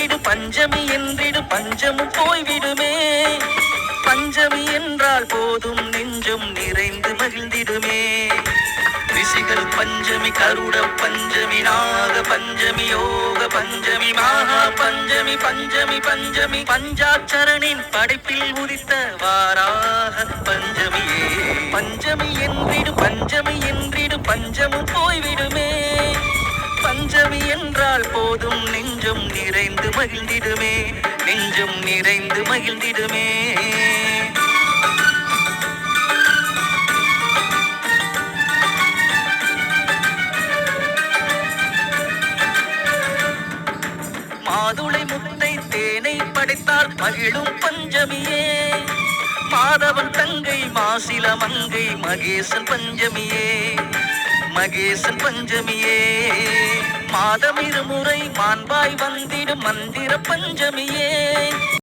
என்றிடு பஞ்சமி என்றிடு பஞ்சமும் போய்விடுமே. பஞ்சமி என்றால் போதும் நெஞ்சம் நிறைந்து மகிழ்ந்திடுமே. ரிஷிகள் பஞ்சமி கருட பஞ்சமி நாக பஞ்சமி யோக பஞ்சமி மகா பஞ்சமி பஞ்சமி பஞ்சமி பஞ்சாச்சரனின் படைப்பில் உதித்த வாராக பஞ்சமியே. பஞ்சமி என்றிடு பஞ்சமி என்றிடு பஞ்சமும் போய்விடும். போதும் நெஞ்சம் நிறைந்து மகிழ்ந்திடுமே நெஞ்சம் நிறைந்து மகிழ்ந்திடுமே. மாதுளை முத்தை தேனை படைத்தால் மகிழும் பஞ்சமியே. மாதவன் தங்கை மாசில மங்கை மகேசன் பஞ்சமியே மகேசன் பஞ்சமியே. மாதம் இருமுறை மாண்பாய் வந்திடும் மந்திர பஞ்சமியே.